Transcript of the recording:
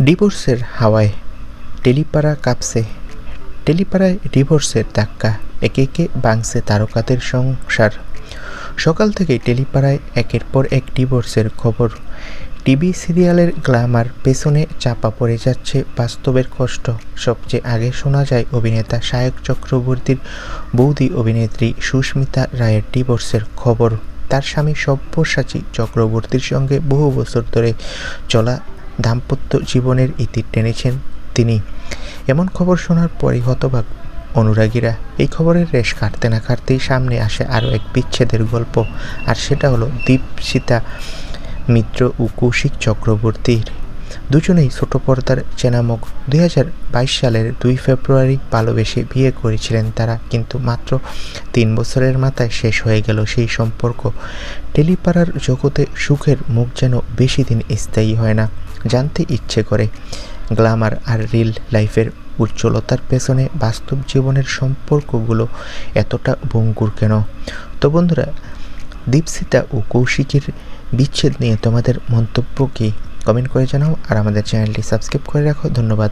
ডিভোর্সের হাওয়ায় টেলিপাড়া কাঁপছে। টেলিপাড়ায় ডিভোর্সের ধাক্কা, একে একে ভাঙছে তারকাদের সংসার। সকাল থেকে টেলিপাড়ায় একের পর এক ডিভোর্সের খবর। টিভি সিরিয়ালের গ্ল্যামার পেছনে চাপা পড়ে যাচ্ছে বাস্তবের কষ্ট। সবচেয়ে আগে শোনা যায় অভিনেতা সায়ক চক্রবর্তীর বৌদি অভিনেত্রী সুস্মিতা রায়ের ডিভোর্সের খবর। তার স্বামী সব্যসাচী চক্রবর্তীর সঙ্গে বহু বছর ধরে চলা দাম্পত্য জীবনের ইতি টেনেছেন তিনি। এমন খবর শোনার পরই হতবাক অনুরাগীরা এই খবরের রেশ কাটতে না কাটতেই সামনে আসে আরও এক বিচ্ছেদের গল্প, আর সেটা হলো দীপসীতা মিত্র ও কৌশিক চক্রবর্তীর। দুজনেই ছোট পর্দার চেনামুখ দুই হাজার বাইশ সালের দুই ফেব্রুয়ারি ভালোবেসে বিয়ে করেছিলেন তারা, কিন্তু মাত্র তিন বছরের মাথায় শেষ হয়ে গেল সেই সম্পর্ক। টেলিপাড়ার জগতে সুখের মুখ যেন বেশি দিন স্থায়ী হয় না। জানতে ইচ্ছে করে। গ্ল্যামার আর রিল লাইফের উজ্জ্বলতার পেছনে বাস্তব জীবনের সম্পর্কগুলো এতটা ভঙ্গুর কেন? তো বন্ধুরা দীপসিতা ও কৌশিকের বিচ্ছেদ নিয়ে তোমাদের মন্তব্য কি? কমেন্ট করে জানাও আর আমাদের চ্যানেলটি সাবস্ক্রাইব করে রাখো। ধন্যবাদ।